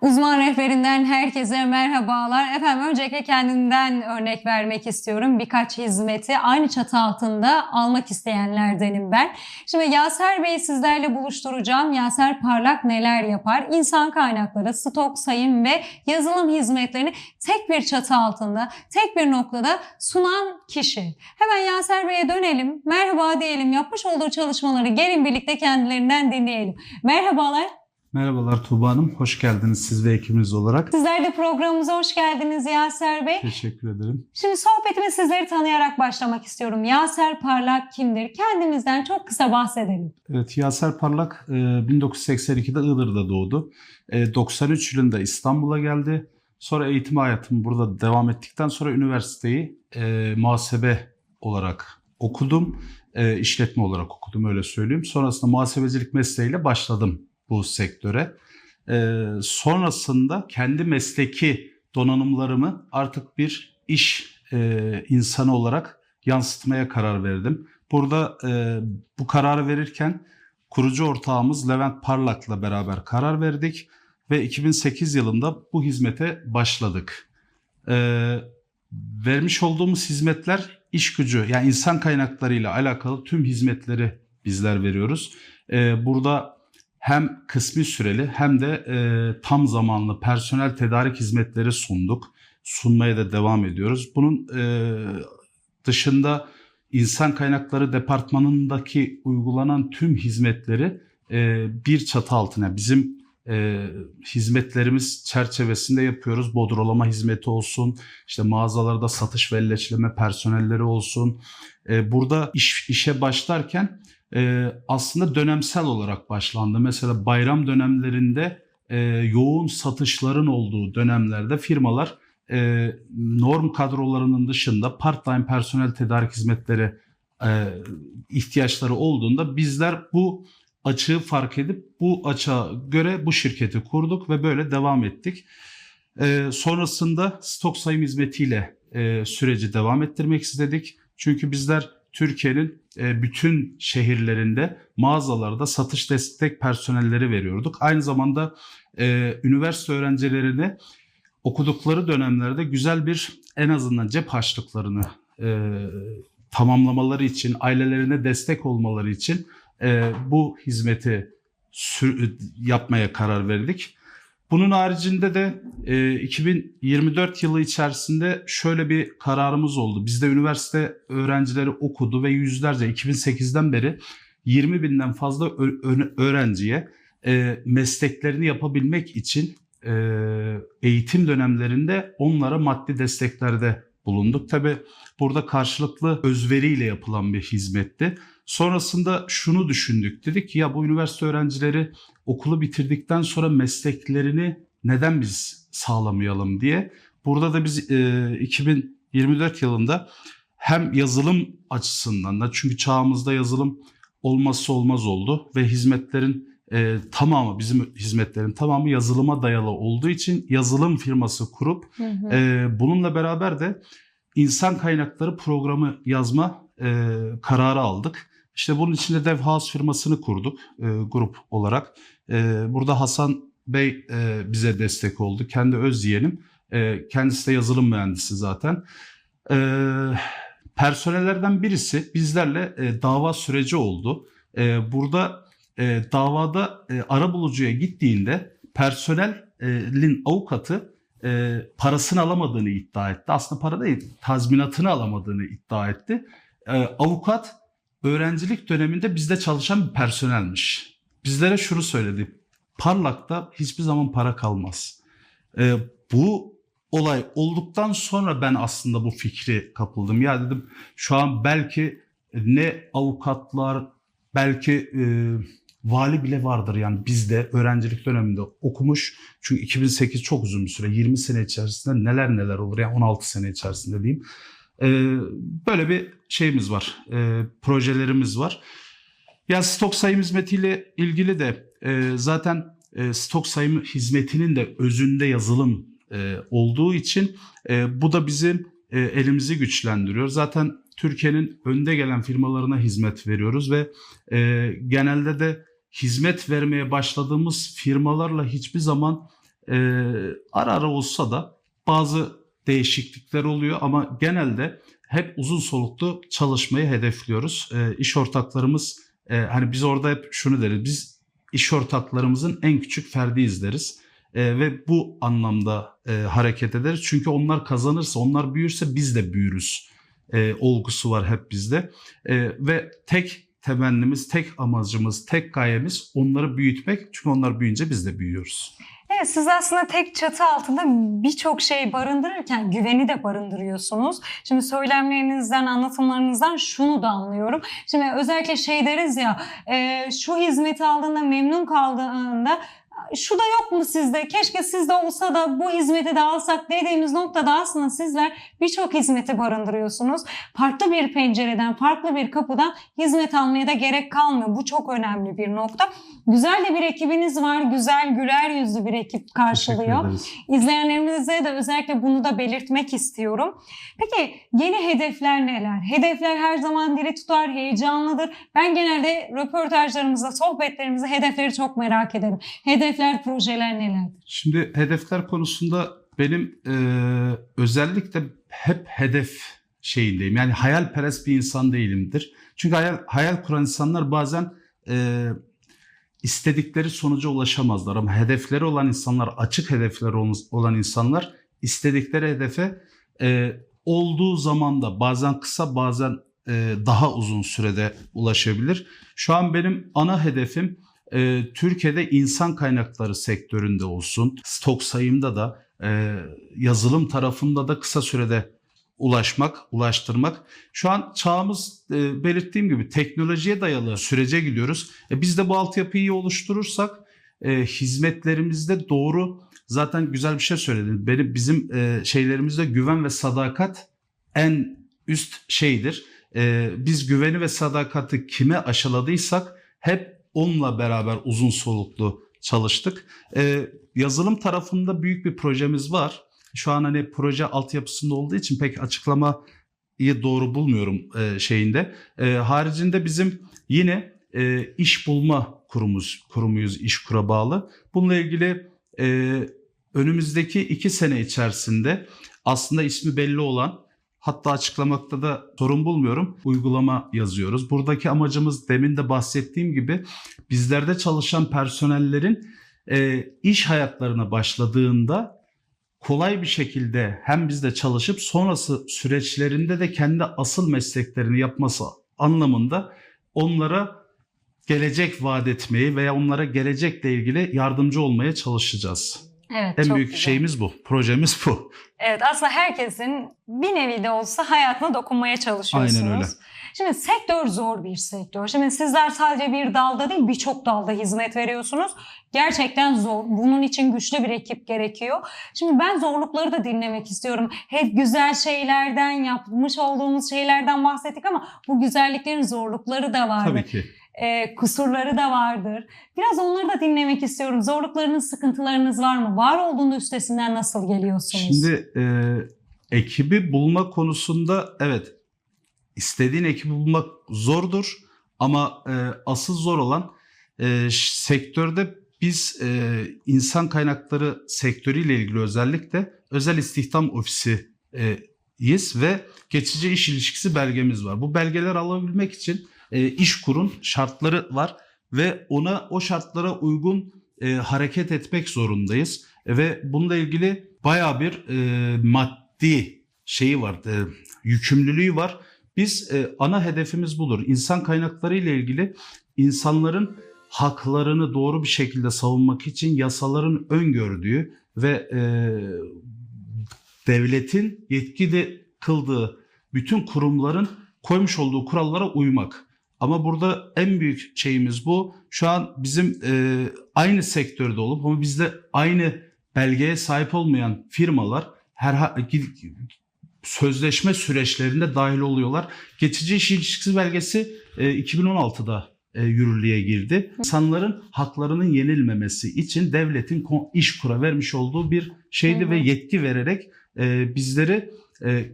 Uzman rehberinden herkese merhabalar. Efendim öncelikle kendimden örnek vermek istiyorum. Birkaç hizmeti aynı çatı altında almak isteyenlerdenim ben. Şimdi Yaser Bey sizlerle buluşturacağım. Yaser Parlak neler yapar? İnsan kaynakları, stok sayım ve yazılım hizmetlerini tek bir çatı altında, tek bir noktada sunan kişi. Hemen Yaser Bey'e dönelim. Merhaba diyelim. Yapmış olduğu çalışmaları gelin birlikte kendilerinden dinleyelim. Merhabalar. Merhabalar Tuğba Hanım, hoş geldiniz siz ve ekibiniz olarak. Sizler de programımıza hoş geldiniz Yaser Bey. Teşekkür ederim. Şimdi sohbetime sizleri tanıyarak başlamak istiyorum. Yaser Parlak kimdir? Kendimizden çok kısa bahsedelim. Evet, Yaser Parlak e, 1982'de Iğdır'da doğdu. E, 93 yılında İstanbul'a geldi. Sonra eğitim hayatım burada devam ettikten sonra üniversiteyi e, muhasebe olarak okudum. E, işletme olarak okudum öyle söyleyeyim. Sonrasında muhasebecilik mesleğiyle başladım bu sektöre. E, sonrasında kendi mesleki donanımlarımı artık bir iş e, insanı olarak yansıtmaya karar verdim. Burada e, bu kararı verirken kurucu ortağımız Levent Parlak'la beraber karar verdik ve 2008 yılında bu hizmete başladık. E, vermiş olduğumuz hizmetler iş gücü yani insan kaynaklarıyla alakalı tüm hizmetleri bizler veriyoruz. E, burada hem kısmi süreli hem de e, tam zamanlı personel tedarik hizmetleri sunduk. Sunmaya da devam ediyoruz. Bunun e, dışında insan kaynakları departmanındaki uygulanan tüm hizmetleri e, bir çatı altına bizim e, hizmetlerimiz çerçevesinde yapıyoruz. Bodrolama hizmeti olsun, işte mağazalarda satış ve personelleri olsun. E, burada iş, işe başlarken e, aslında dönemsel olarak başlandı. Mesela bayram dönemlerinde e, yoğun satışların olduğu dönemlerde firmalar e, norm kadrolarının dışında part-time personel tedarik hizmetleri e, ihtiyaçları olduğunda bizler bu açığı fark edip bu açığa göre bu şirketi kurduk ve böyle devam ettik. E, sonrasında stok sayım hizmetiyle e, süreci devam ettirmek istedik. Çünkü bizler Türkiye'nin e, bütün şehirlerinde mağazalarda satış destek personelleri veriyorduk. Aynı zamanda e, üniversite öğrencilerine okudukları dönemlerde güzel bir en azından cep harçlıklarını e, tamamlamaları için, ailelerine destek olmaları için bu hizmeti yapmaya karar verdik. Bunun haricinde de e, 2024 yılı içerisinde şöyle bir kararımız oldu. Bizde üniversite öğrencileri okudu ve yüzlerce 2008'den beri 20 binden fazla öğrenciye e, mesleklerini yapabilmek için e, eğitim dönemlerinde onlara maddi desteklerde bulunduk. Tabi burada karşılıklı özveriyle yapılan bir hizmetti. Sonrasında şunu düşündük. Dedik ki ya bu üniversite öğrencileri okulu bitirdikten sonra mesleklerini neden biz sağlamayalım diye. Burada da biz e, 2024 yılında hem yazılım açısından da çünkü çağımızda yazılım olmazsa olmaz oldu ve hizmetlerin e, tamamı bizim hizmetlerin tamamı yazılıma dayalı olduğu için yazılım firması kurup e, bununla beraber de insan kaynakları programı yazma e, kararı aldık. İşte bunun için de DevHouse firmasını kurduk e, grup olarak. E, burada Hasan Bey e, bize destek oldu. Kendi öz yeğenim. E, kendisi de yazılım mühendisi zaten. E, personellerden birisi bizlerle e, dava süreci oldu. E, burada e, davada e, arabulucuya gittiğinde personelin avukatı e, parasını alamadığını iddia etti. Aslında para değil, tazminatını alamadığını iddia etti. E, avukat öğrencilik döneminde bizde çalışan bir personelmiş. Bizlere şunu söyledi. Parlak'ta hiçbir zaman para kalmaz. E, bu olay olduktan sonra ben aslında bu fikri kapıldım. Ya dedim şu an belki ne avukatlar belki e, vali bile vardır yani bizde öğrencilik döneminde okumuş. Çünkü 2008 çok uzun bir süre 20 sene içerisinde neler neler olur yani 16 sene içerisinde diyeyim. E, böyle bir şeyimiz var e, projelerimiz var. Ya stok sayım hizmetiyle ilgili de e, zaten e, stok sayım hizmetinin de özünde yazılım olduğu için bu da bizim elimizi güçlendiriyor. Zaten Türkiye'nin önde gelen firmalarına hizmet veriyoruz ve genelde de hizmet vermeye başladığımız firmalarla hiçbir zaman E, ara ara olsa da bazı değişiklikler oluyor ama genelde hep uzun soluklu çalışmayı hedefliyoruz. E, iş ortaklarımız e, hani biz orada hep şunu deriz. Biz iş ortaklarımızın en küçük ferdiyiz deriz. E, ve bu anlamda e, hareket ederiz. Çünkü onlar kazanırsa, onlar büyürse biz de büyürüz. E, olgusu var hep bizde. E, ve tek temennimiz, tek amacımız, tek gayemiz onları büyütmek. Çünkü onlar büyüyünce biz de büyüyoruz. Evet siz aslında tek çatı altında birçok şey barındırırken güveni de barındırıyorsunuz. Şimdi söylemlerinizden, anlatımlarınızdan şunu da anlıyorum. Şimdi özellikle şey deriz ya e, şu hizmeti aldığında memnun kaldığında şu da yok mu sizde? Keşke sizde olsa da bu hizmeti de alsak dediğimiz noktada aslında sizler birçok hizmeti barındırıyorsunuz. Farklı bir pencereden, farklı bir kapıdan hizmet almaya da gerek kalmıyor. Bu çok önemli bir nokta. Güzel de bir ekibiniz var. Güzel, güler yüzlü bir ekip karşılıyor. İzleyenlerimize de özellikle bunu da belirtmek istiyorum. Peki yeni hedefler neler? Hedefler her zaman diri tutar, heyecanlıdır. Ben genelde röportajlarımızda, sohbetlerimizde hedefleri çok merak ederim. Hedefler, projeler nelerdir? Şimdi hedefler konusunda benim e, özellikle hep hedef şeyindeyim. Yani hayalperest bir insan değilimdir. Çünkü hayal, hayal kuran insanlar bazen e, istedikleri sonuca ulaşamazlar. Ama hedefleri olan insanlar, açık hedefleri ol- olan insanlar istedikleri hedefe e, olduğu zamanda bazen kısa bazen e, daha uzun sürede ulaşabilir. Şu an benim ana hedefim e, Türkiye'de insan kaynakları sektöründe olsun, stok sayımda da e, yazılım tarafında da kısa sürede ulaşmak, ulaştırmak. Şu an çağımız e, belirttiğim gibi teknolojiye dayalı sürece gidiyoruz. E, biz de bu altyapıyı iyi oluşturursak e, hizmetlerimizde doğru zaten güzel bir şey söyledin. Benim bizim e, şeylerimizde güven ve sadakat en üst şeydir. E, biz güveni ve sadakati kime aşıladıysak hep onunla beraber uzun soluklu çalıştık. E, yazılım tarafında büyük bir projemiz var. Şu an hani proje altyapısında olduğu için pek açıklamayı doğru bulmuyorum e, şeyinde. E, haricinde bizim yine e, iş bulma kurumuz kurumuyuz İşkur'a bağlı. Bununla ilgili e, önümüzdeki iki sene içerisinde aslında ismi belli olan hatta açıklamakta da sorun bulmuyorum uygulama yazıyoruz. Buradaki amacımız demin de bahsettiğim gibi bizlerde çalışan personellerin e, iş hayatlarına başladığında kolay bir şekilde hem bizde çalışıp sonrası süreçlerinde de kendi asıl mesleklerini yapması anlamında onlara gelecek vaat etmeyi veya onlara gelecekle ilgili yardımcı olmaya çalışacağız. Evet, En çok büyük güzel. şeyimiz bu. Projemiz bu. Evet aslında herkesin bir nevi de olsa hayatına dokunmaya çalışıyorsunuz. Aynen öyle. Şimdi sektör zor bir sektör. Şimdi sizler sadece bir dalda değil birçok dalda hizmet veriyorsunuz. Gerçekten zor. Bunun için güçlü bir ekip gerekiyor. Şimdi ben zorlukları da dinlemek istiyorum. Hep güzel şeylerden, yapmış olduğumuz şeylerden bahsettik ama bu güzelliklerin zorlukları da var. Tabii ki. Ee, kusurları da vardır. Biraz onları da dinlemek istiyorum. Zorluklarınız, sıkıntılarınız var mı? Var olduğunda üstesinden nasıl geliyorsunuz? Şimdi e, ekibi bulma konusunda evet istediğin ekibi bulmak zordur ama e, asıl zor olan e, sektörde biz e, insan kaynakları sektörüyle ilgili özellikle özel istihdam ofisi e, yiz ve geçici iş ilişkisi belgemiz var. Bu belgeler alabilmek için e, iş kurun şartları var ve ona o şartlara uygun e, hareket etmek zorundayız. E, ve bununla ilgili bayağı bir e, maddi şeyi var, e, yükümlülüğü var. Biz e, ana hedefimiz budur. İnsan kaynakları ile ilgili insanların haklarını doğru bir şekilde savunmak için yasaların öngördüğü ve e, devletin yetkili kıldığı bütün kurumların koymuş olduğu kurallara uymak. Ama burada en büyük şeyimiz bu. Şu an bizim e, aynı sektörde olup ama bizde aynı belgeye sahip olmayan firmalar her sözleşme süreçlerinde dahil oluyorlar. Geçici iş ilişkisi belgesi e, 2016'da e, yürürlüğe girdi. İnsanların haklarının yenilmemesi için devletin iş kura vermiş olduğu bir şeydi hı. ve yetki vererek e, bizleri e,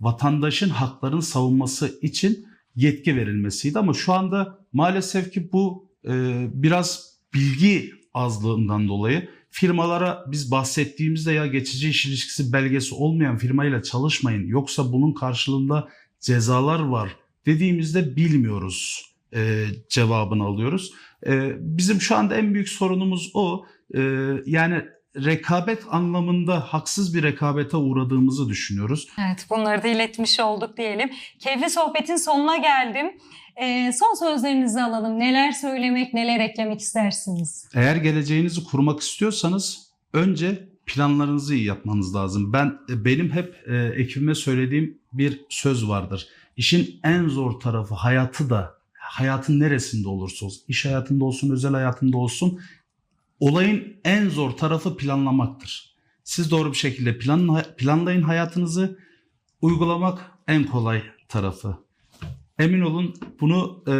vatandaşın haklarını savunması için yetki verilmesiydi. Ama şu anda maalesef ki bu e, biraz bilgi azlığından dolayı firmalara biz bahsettiğimizde ya geçici iş ilişkisi belgesi olmayan firmayla çalışmayın yoksa bunun karşılığında cezalar var dediğimizde bilmiyoruz e, cevabını alıyoruz. E, bizim şu anda en büyük sorunumuz o. E, yani rekabet anlamında haksız bir rekabete uğradığımızı düşünüyoruz. Evet bunları da iletmiş olduk diyelim. Keyifli sohbetin sonuna geldim. Ee, son sözlerinizi alalım. Neler söylemek, neler eklemek istersiniz? Eğer geleceğinizi kurmak istiyorsanız önce planlarınızı iyi yapmanız lazım. Ben benim hep e, ekibime söylediğim bir söz vardır. İşin en zor tarafı hayatı da hayatın neresinde olursa olsun, iş hayatında olsun, özel hayatında olsun olayın en zor tarafı planlamaktır. Siz doğru bir şekilde plan, planlayın hayatınızı. Uygulamak en kolay tarafı. Emin olun bunu e,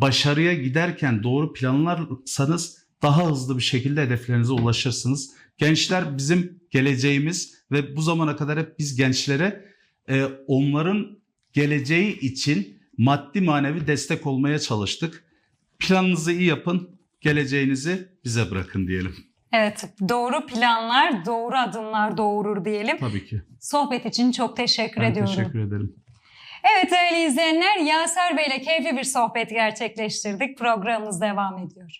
başarıya giderken doğru planlarsanız daha hızlı bir şekilde hedeflerinize ulaşırsınız. Gençler bizim geleceğimiz ve bu zamana kadar hep biz gençlere e, onların geleceği için maddi manevi destek olmaya çalıştık. Planınızı iyi yapın, geleceğinizi bize bırakın diyelim. Evet, doğru planlar, doğru adımlar doğurur diyelim. Tabii ki. Sohbet için çok teşekkür Ben ediyorum. teşekkür ederim. Evet değerli izleyenler, Yaser Bey ile keyifli bir sohbet gerçekleştirdik. Programımız devam ediyor.